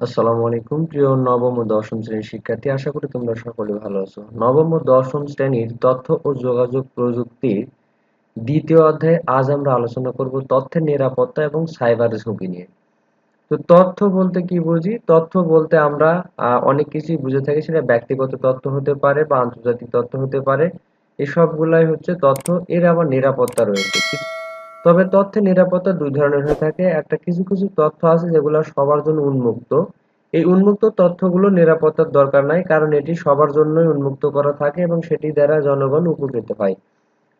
আসসালামু আলাইকুম, প্রিয় নবম ও দশম শ্রেণির শিক্ষার্থী। আশা করি তোমরা সকলে ভালো আছো। নবম ও দশম শ্রেণির তথ্য ও যোগাযোগ প্রযুক্তির দ্বিতীয় অধ্যায়ে আজ আমরা আলোচনা করব তথ্যের নিরাপত্তা এবং সাইবার ঝুঁকি নিয়ে। তো তথ্য বলতে কি বুঝি? তথ্য বলতে আমরা অনেক কিছুই বুঝে থাকি। সেটা ব্যক্তিগত তথ্য হতে পারে বা আন্তর্জাতিক তথ্য হতে পারে। এসবগুলাই হচ্ছে তথ্য। এর আবার নিরাপত্তা রয়েছে। তবে তথ্যের নিরাপত্তা দুই ধরনের হয়ে থাকে। একটা কিছু কিছু তথ্য আছে যেগুলো সবার জন্য উন্মুক্ত। এই উন্মুক্ত তথ্যগুলো নিরাপত্তার দরকার নাই, কারণ এটি সবার জন্যই উন্মুক্ত করা থাকে এবং সেটি দ্বারা জনগণ উপকৃত হয়।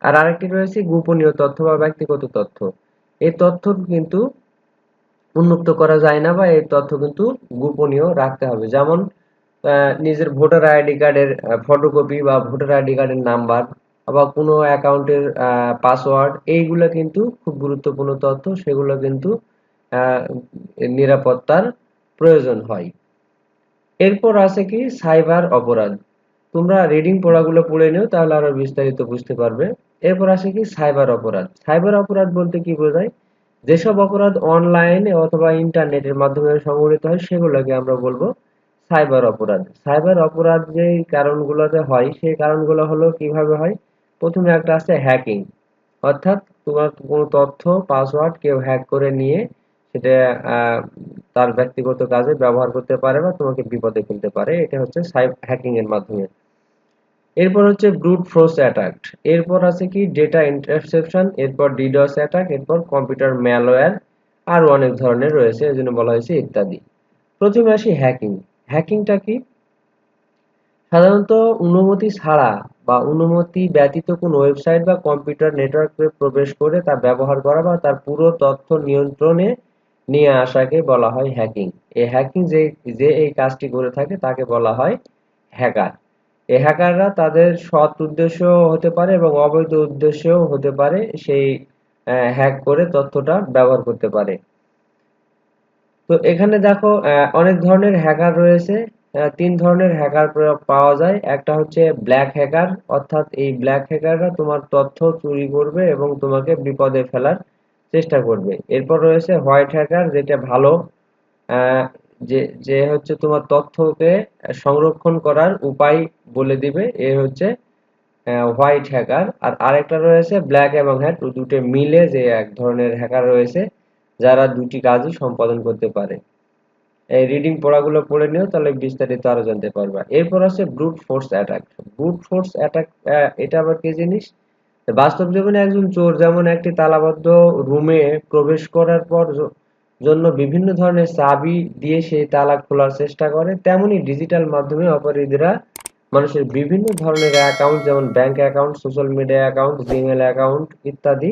আর আরেকটি রয়েছে গোপনীয় তথ্য বা ব্যক্তিগত তথ্য। এই তথ্য কিন্তু উন্মুক্ত করা যায় না বা এই তথ্য কিন্তু গোপনীয় রাখতে হবে। যেমন নিজের ভোটার আইডি কার্ডের ফটোকপি বা ভোটার আইডি কার্ডের নাম্বার বা কোনো অ্যাকাউন্টের পাসওয়ার্ড এইগুলো কিন্তু খুব গুরুত্বপূর্ণ তথ্য। সেগুলো কিন্তু নিরাপত্তার প্রয়োজন হয়। এরপর আছে কি? সাইবার অপরাধ। তোমরা রিডিং পড়াগুলো পড়ে নিও, তাহলে আরও বিস্তারিত বুঝতে পারবে। এরপর আসে কি? সাইবার অপরাধ। সাইবার অপরাধ বলতে কি বোঝায়? যেসব অপরাধ অনলাইনে অথবা ইন্টারনেটের মাধ্যমে সংঘটিত হয়, সেগুলোকে আমরা বলব সাইবার অপরাধ। সাইবার অপরাধ যে কারণগুলোতে হয়, সেই কারণগুলো হলো কীভাবে হয়? প্রথমে একটা আছে হ্যাকিং অর্থাৎ তোমার কোনো তথ্য পাসওয়ার্ড কেউ হ্যাক করে নিয়ে সেটা তার ব্যক্তিগত কাজে ব্যবহার করতে পারে বা তোমাকে বিপদে ফেলতে পারে। এটা হচ্ছে হ্যাকিং এর মাধ্যমে। এরপর হচ্ছে ব্রুট ফোর্স অ্যাটাক এরপর আছে কি? ডেটা ইন্টারসেপশন এরপর ডিডস অ্যাটাক এরপর কম্পিউটার ম্যালওয়্যার আর অনেক ধরনের রয়েছে, এজন্য বলা হয়েছে ইত্যাদি। প্রথমে আসি হ্যাকিং হ্যাকিংটা কি? সাধারণত অনুমতি ছাড়া বা অনুমতি ব্যতীত কোনো ওয়েবসাইট বা কম্পিউটার নেটওয়ার্কে প্রবেশ করে তা ব্যবহার করা বা তার পুরো তথ্য নিয়ন্ত্রণে নিয়ে আসাকে বলা হয় হ্যাকিং। এই হ্যাকিং যে যে এই কাজটি করে থাকে তাকে বলা হয় হ্যাকার। এই হ্যাকাররা তাদের সৎ উদ্দেশ্য হতে পারে এবং অবৈধ উদ্দেশ্যও হতে পারে সেই হ্যাক করে তথ্যটা ব্যবহার করতে পারে। তো এখানে দেখো অনেক ধরনের হ্যাকার রয়েছে। তিন ধরনের হ্যাকার পাওয়া যায়। একটা হচ্ছে ব্ল্যাক হ্যাকার অর্থাৎ এই ব্ল্যাক হ্যাকাররা তোমার তথ্য চুরি করবে এবং তোমাকে বিপদে ফেলার চেষ্টা করবে। এরপর রয়েছে হোয়াইট হ্যাকার যেটা ভালো যে যে হচ্ছে তোমার তথ্যকে সংরক্ষণ করার উপায় বলে দিবে। এ হচ্ছে হোয়াইট হ্যাকার আর আরেকটা রয়েছে ব্ল্যাক এবং হ্যাট দুটো মিলে যে এক ধরনের হ্যাকার রয়েছে, যারা দুটি কাজই সম্পাদন করতে পারে। এই রিডিং পড়াগুলো পড়ে নিও, তাহলে বিস্তারিত আরও জানতে পারবা। এরপর আছে brute force attack brute force attack এটা আবার কি জিনিস? বাস্তব জীবনে একজন চোর যেমন একটি তালাবদ্ধ রুমে প্রবেশ করার পর জন্য বিভিন্ন ধরনের চাবি দিয়ে সেই তালা খোলার চেষ্টা করে, তেমনি ডিজিটাল মাধ্যমে অপরাধীরা মানুষের বিভিন্ন ধরনের অ্যাকাউন্ট যেমন bank account social media account Gmail account ইত্যাদি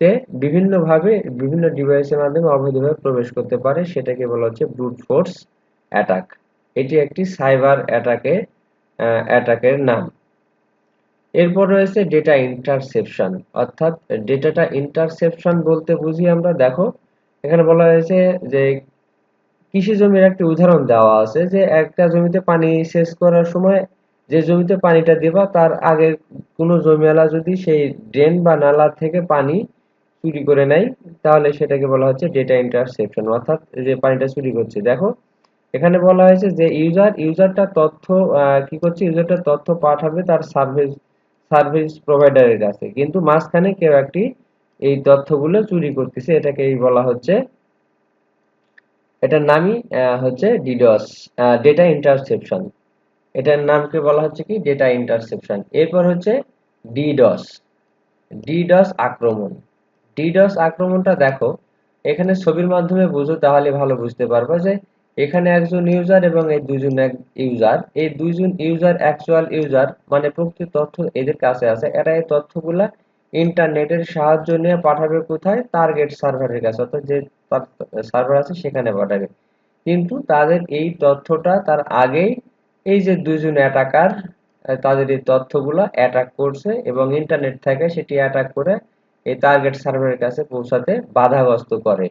তে বিভিন্নভাবে বিভিন্ন ডিভাইসের মাধ্যমে অবৈধভাবে প্রবেশ করতে পারে। সেটাকে বলা হচ্ছে ব্রুট ফোর্স অ্যাটাক এটি একটি সাইবার অ্যাটাকে অ্যাটাকের নাম। এরপর রয়েছে ডেটা ইন্টারসেপশন অর্থাৎ ডেটাটা ইন্টারসেপশন বলতে বুঝি আমরা? দেখো, এখানে বলা হয়েছে যে কৃষি জমির একটি উদাহরণ দেওয়া আছে যে একটা জমিতে পানি সেচ করার সময় যে জমিতে পানিটা দেবা, তার আগে কোনো জমিওয়ালা যদি সেই ড্রেন বা নালা থেকে পানি চুরি করে নেয়, তাহলে সেটাকে বলা হচ্ছে ডেটা ইন্টারসেপশন অর্থাৎ যে পানিটা চুরি করছে। দেখো, এখানে বলা হয়েছে যে ইউজার ইউজারটা তথ্য কি করছে? ইউজারটা তথ্য পাঠাবে তার সার্ভিস সার্ভিস প্রোভাইডারের কাছে। কিন্তু মাঝখানে কেউ একটি এই তথ্যগুলো চুরি করতেছে, এটাকেই বলা হচ্ছে, এটার নামই হচ্ছে ডিডস ডেটা ইন্টারসেপশন এটার নামকে বলা হচ্ছে কি? ডেটা ইন্টারসেপশন এরপর হচ্ছে ডিডস ডিডস আক্রমণ। ডিডস আক্রমণটা দেখো। এখানে ছবির মাধ্যমে বুঝো, তাহলে ভালো বুঝতে পারবে যে এখানে একজন ইউজার এবং এই দুজন এক ইউজার এই দুইজন ইউজার অ্যাকচুয়াল ইউজার মানে প্রকৃত তথ্য এদের কাছে আছে। এরা এই তথ্যগুলা ইন্টারনেটের সাহায্য নিয়ে পাঠাবে কোথায়? টার্গেট সার্ভারের কাছে, অর্থাৎ যে সার্ভার আছে সেখানে পাঠাবে। কিন্তু তাদের এই তথ্যটা তার আগেই এই যে দুজন অ্যাটাকার তাদের এই তথ্যগুলো অ্যাটাক করছে এবং ইন্টারনেট থেকে সেটি অ্যাটাক করে এই টার্গেট সার্ভারের কাছে পৌঁছাতে বাধাগ্রস্ত করে।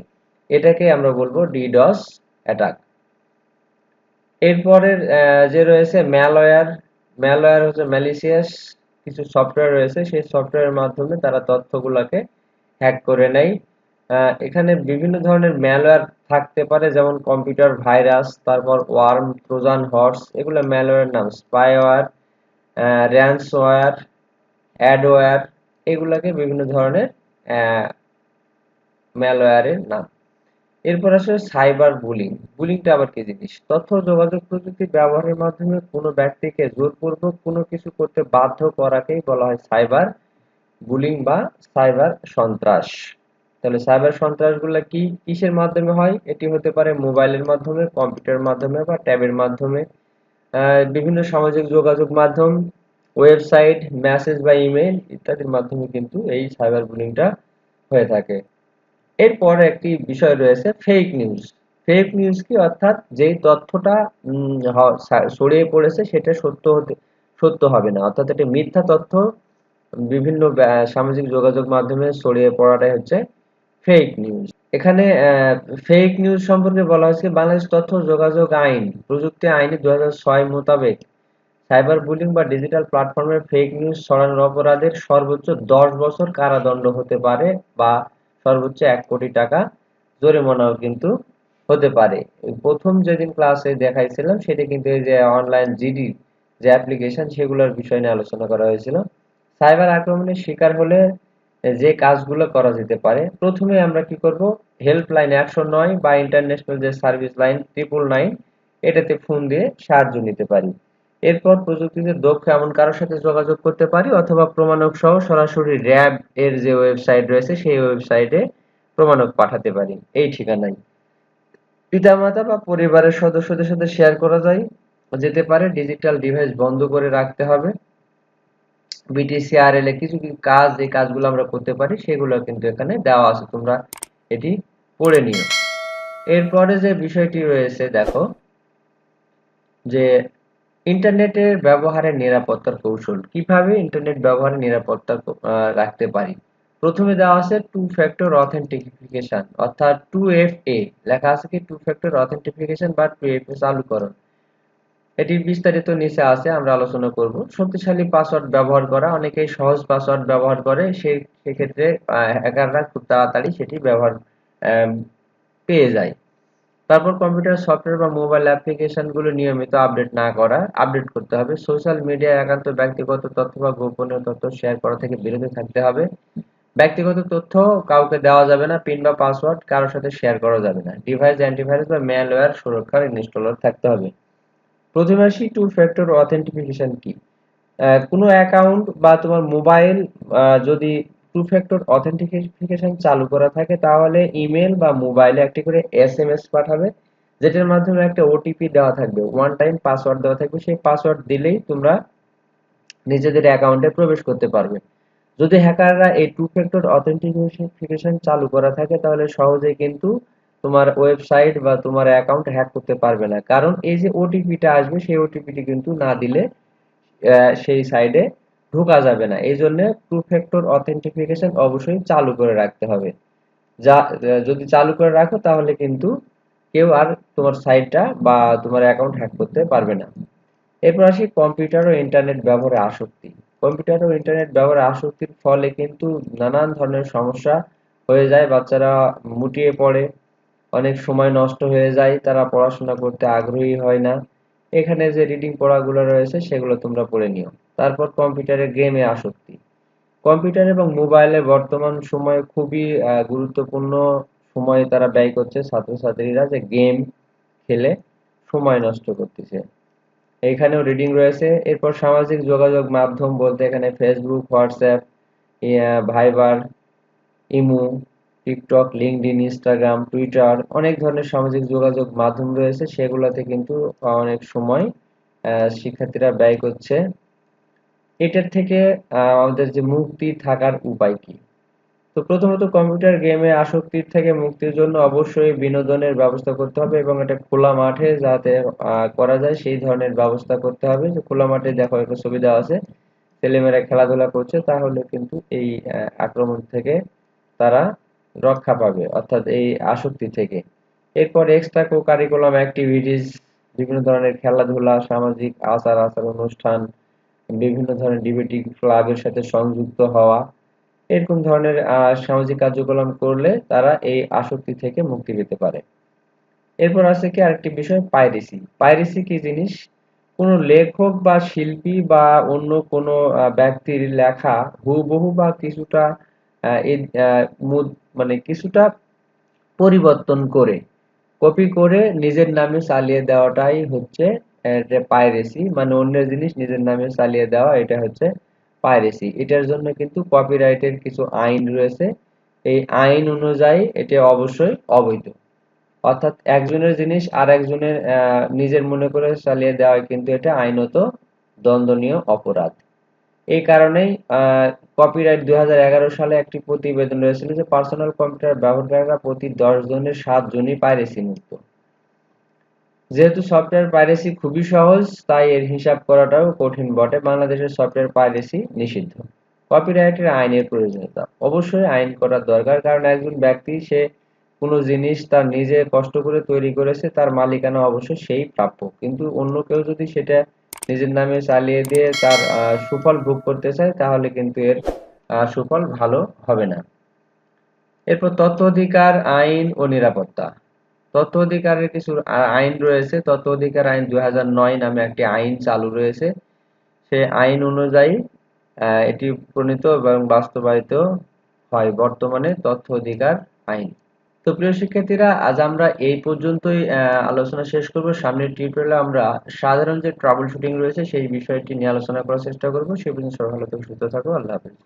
এটাকে আমরা বলব ডিডস অ্যাটাক এরপরের যে রয়েছে ম্যালওয়্যার ম্যালওয়্যার হচ্ছে ম্যালিসিয়াস কিছু সফটওয়্যার রয়েছে, সেই সফটওয়্যারের মাধ্যমে তারা তথ্যগুলোকে হ্যাক করে নেয়। এখানে বিভিন্ন ধরনের ম্যালওয়্যার থাকতে পারে, যেমন কম্পিউটার ভাইরাস তারপর ওয়ার্ম ট্রোজান হর্স এগুলো ম্যালওয়্যার নাম। স্পাইওয়্যার র্যান্সওয়্যার অ্যাডওয়্যার এগুলাকে বিভিন্ন ধরনের ম্যালওয়্যারের নাম। এরপর আসলে সাইবার বুলিং বুলিংটা আবার কি জিনিস? তথ্য যোগাযোগ প্রযুক্তি ব্যবহারের মাধ্যমে কোনো ব্যক্তিকে জোরপূর্বক কোনো কিছু করতে বাধ্য করাকেই বলা হয় সাইবার বুলিং বা সাইবার সন্ত্রাস। তাহলে সাইবার সন্ত্রাসগুলো কি কিসের মাধ্যমে হয়? এটি হতে পারে মোবাইলের মাধ্যমে, কম্পিউটারের মাধ্যমে বা ট্যাবের মাধ্যমে। বিভিন্ন সামাজিক যোগাযোগ মাধ্যম ওয়েবসাইট মেসেজ বা ইমেল ইত্যাদির মাধ্যমে কিন্তু এই সাইবার বুলিংটা হয়ে থাকে। এরপর একটি বিষয় রয়েছে ফেক নিউজ ফেক নিউজ কি অর্থাৎ যেই তথ্যটা ছড়িয়ে পড়েছে সেটা সত্য হতে, সত্য হবে না। অর্থাৎ এটা মিথ্যা তথ্য, বিভিন্ন সামাজিক যোগাযোগ মাধ্যমে ছড়িয়ে পড়াটাই হচ্ছে ফেক নিউজ এখানে ফেক নিউজ সম্পর্কে বলা হয়েছে বাংলাদেশ তথ্য যোগাযোগ আইন, প্রযুক্তি আইনে দু হাজার ছয় মোতাবেক। সাইবার বুলিং বা ডিজিটাল প্ল্যাটফর্মে ফেক নিউজ ছড়ানোর অপরাধের সর্বোচ্চ দশ বছর কারাদণ্ড হতে পারে বা সর্বোচ্চ এক কোটি টাকা জরিমানাও কিন্তু হতে পারে। প্রথম যেদিন ক্লাসে দেখাইছিলাম, সেটা কিন্তু এই যে অনলাইন জিডি যে অ্যাপ্লিকেশন সেগুলোর বিষয় নিয়ে আলোচনা করা হয়েছিল। সাইবার আক্রমণের শিকার হলে যে কাজগুলো করা যেতে পারে, প্রথমে আমরা কি করব? হেল্পলাইন একশো নয় বা ইন্টারন্যাশনাল যে সার্ভিস লাইন ট্রিপল নাইন এটাতে ফোন দিয়ে সাহায্য নিতে পারি। এরপর প্রযুক্তিতে দক্ষ এমন কারোর সাথে যোগাযোগ করতে পারি অথবা প্রমাণক সহ সরাসরি র্যাব এর যে ওয়েবসাইট রয়েছে সেই ওয়েবসাইটে প্রমাণক পাঠাতে পারি। এই ঠিকানায়। পিতামাতা বা পরিবারের সদস্যদের সাথে শেয়ার করা যায়। যেতে পারে ডিজিটাল ডিভাইস বন্ধ করে রাখতে হবে। বিটিসিআরএল এ কিছু কিছু কাজ, যে কাজগুলো আমরা করতে পারি সেগুলো কিন্তু এখানে দেওয়া আছে। তোমরা এটি পড়ে নিও। এরপরে যে বিষয়টি রয়েছে, দেখো, যে ইন্টারনেটের ব্যবহারের নিরাপত্তার কৌশল। কীভাবে ইন্টারনেট ব্যবহারের নিরাপত্তা রাখতে পারি? প্রথমে দেওয়া আছে টু ফ্যাক্টর অথেন্টিফিকেশন অর্থাৎ টু এফ এ লেখা আছে কি টু ফ্যাক্টর অথেন্টিফিকেশন বা টু এফ এ চালু করো এটির বিস্তারিত নিচে আছে, আমরা আলোচনা করব। শক্তিশালী পাসওয়ার্ড ব্যবহার করা, অনেকেই সহজ পাসওয়ার্ড ব্যবহার করে সেই সেক্ষেত্রে হ্যাকাররা খুব তাড়াতাড়ি সেটি ব্যবহার পেয়ে যায়। তারপর কম্পিউটার সফটওয়্যার বা মোবাইল অ্যাপ্লিকেশনগুলো নিয়মিত আপডেট না করা আপডেট করতে হবে। সোশ্যাল মিডিয়ায় একান্ত ব্যক্তিগত তথ্য বা গোপনীয় তথ্য শেয়ার করা থেকে বিরত থাকতে হবে। ব্যক্তিগত তথ্য কাউকে দেওয়া যাবে না পিন বা পাসওয়ার্ড কারোর সাথে শেয়ার করা যাবে না। ডিভাইস অ্যান্টিভাইরাস বা ম্যালওয়্যার সুরক্ষার ইনস্টলার থাকতে হবে। প্রথমে টু ফ্যাক্টর অথেন্টিফিকেশন কি কোনো অ্যাকাউন্ট বা তোমার মোবাইল যদি টু ফ্যাক্টর অথেন্টিফিকেশন চালু করা থাকে, তাহলে ইমেল বা মোবাইলে একটি করে এস এম এস পাঠাবে, যেটার মাধ্যমে একটা ওটিপি দেওয়া থাকবে ওয়ান টাইম পাসওয়ার্ড দেওয়া থাকবে, সেই পাসওয়ার্ড দিলেই তোমরা নিজেদের অ্যাকাউন্টে প্রবেশ করতে পারবে। যদি হ্যাকাররা এই টু ফ্যাক্টর অথেন্টিফিকেশন চালু করা থাকে, তাহলে সহজেই কিন্তু তোমার ওয়েবসাইট বা তোমার অ্যাকাউন্ট হ্যাক করতে পারবে না। কারণ এই যে ওটিপিটা আসবে, সেই ওটিপিটি কিন্তু না দিলে সেই সাইডে ঢোকা যাবে না। এই জন্য টু ফ্যাক্টর অথেন্টিফিকেশন অবশ্যই চালু করে রাখতে হবে। যা, যদি চালু করে রাখো তাহলে কিন্তু কেউ আর তোমার সাইটটা বা তোমার অ্যাকাউন্ট হ্যাক করতে পারবে না। এরপর আসি কম্পিউটার ও ইন্টারনেট ব্যবহারে আসক্তি। কম্পিউটার ও ইন্টারনেট ব্যবহারে আসক্তির ফলে কিন্তু নানান ধরনের সমস্যা হয়ে যায়, বাচ্চারা মুটিয়ে পড়ে, অনেক সময় নষ্ট হয়ে যায়, তারা পড়াশোনা করতে আগ্রহী হয় না। এখানে যে রিডিং পড়াগুলো রয়েছে সেগুলো তোমরা পড়ে নিও। তারপর কম্পিউটারে গেমে আসক্তি। কম্পিউটার এবং মোবাইলে বর্তমান সময়ে খুবই গুরুত্বপূর্ণ সময় তারা ব্যয় করছে ছাত্রছাত্রীরা যে গেম খেলে সময় নষ্ট করতেছে। এখানেও রিডিং রয়েছে। এরপর সামাজিক যোগাযোগ মাধ্যম বলতে এখানে Facebook WhatsApp Viber imo TikTok LinkedIn Instagram, Twitter, অনেক ধরনের সামাজিক যোগাযোগ মাধ্যম রয়েছে। সেগুলোতে কিন্তু অনেক সময় শিক্ষার্থীরা ব্যয় করছে। এটার থেকে আমাদের যে মুক্তি থাকার উপায় কি? তো প্রথমত কম্পিউটার গেমে আসক্তির থেকে মুক্তির জন্য অবশ্যই বিনোদনের ব্যবস্থা করতে হবে এবং এটা খোলা মাঠে যাতে করা যায়, সেই ধরনের ব্যবস্থা করতে হবে। যে খোলা মাঠে দেখো একটা সুবিধা আছে, ছেলেমেয়েরা খেলাধুলা করছে, তাহলে কিন্তু এই আক্রমণ থেকে তারা রক্ষা পাবে, অর্থাৎ এই আসক্তি থেকে। এরপর এক্সট্রা কো কারিকুলাম অ্যাক্টিভিটিস বিভিন্ন ধরনের খেলাধুলা, সামাজিক আচার আচার অনুষ্ঠান, বিভিন্ন ধরনের ডিবেটিং ক্লাবের সাথে সংযুক্ত হওয়া, এরকম ধরনের সামাজিক কার্যকলাপ করলে তারা এই আসক্তি থেকে মুক্তি পেতে পারে। এরপর আছে কি আরেকটি বিষয়? পাইরেসি পাইরেসি কি জিনিস? কোনো লেখক বা শিল্পী বা অন্য কোনো ব্যক্তির লেখা হুবহু বা কিছুটা মানে কিছুটা পরিবর্তন করে কপি করে নিজের নামে চালিয়ে দেওয়াটাই হচ্ছে পাইরেসি মানে অন্যের জিনিস নিজের নামে চালিয়ে দেওয়া, এটা হচ্ছে পাইরেসি এটার জন্য কিন্তু কপিরাইটের কিছু আইন রয়েছে। এই আইন অনুযায়ী এটা অবশ্যই অবৈধ। অর্থাৎ একজনের জিনিস আর একজনের নিজের মনে করে চালিয়ে দেওয়া কিন্তু এটা আইনত দণ্ডনীয় অপরাধ। এই কারণেই কপিরাইট দুই সালে একটি প্রতিবেদন রয়েছিল যে পার্সোনাল কম্পিউটার ব্যবহারকারীরা প্রতি দশ জনের সাত জনই পাইরেসি মুক্ত। যেহেতু সফটওয়্যার পাইরেসি খুবই সহজ, তাই এর হিসাব করাটাও কঠিন বটে। বাংলাদেশের সফটওয়্যার পাইরেসি নিষিদ্ধ। কপিরাইটের আইনের প্রয়োজনীয়তা। অবশ্যই আইন করার দরকার, কারণ একজন ব্যক্তি, সে কোনো জিনিস তার নিজে কষ্ট করে তৈরি করেছে, তার মালিকানা অবশ্যই সেই প্রাপ্য। কিন্তু অন্য কেউ যদি সেটা নিজের নামে চালিয়ে দিয়ে তার সুফল ভোগ করতে চায়, তাহলে কিন্তু এর সুফল ভালো হবে না। এরপর তথ্য অধিকার আইন ও নিরাপত্তা। তথ্য অধিকারের কিছু আইন রয়েছে। তথ্য অধিকার আইন দুই হাজার নয় নামে একটি আইন চালু রয়েছে। সে আইন অনুযায়ী এটি প্রণীত এবং বাস্তবায়িত হয়। বর্তমানে তথ্য অধিকার আইন। তো প্রিয় শিক্ষার্থীরা, আজ আমরা এই পর্যন্তই আলোচনা শেষ করব। সামনের টিউটোরিয়ালে আমরা সাধারণ যে ট্রাবল শুটিং রয়েছে, সেই বিষয়টি নিয়ে আলোচনা করার চেষ্টা করব। সেই পর্যন্ত সবাই ভালো থেকে সুস্থ থাকো আল্লাহ হাফেজ।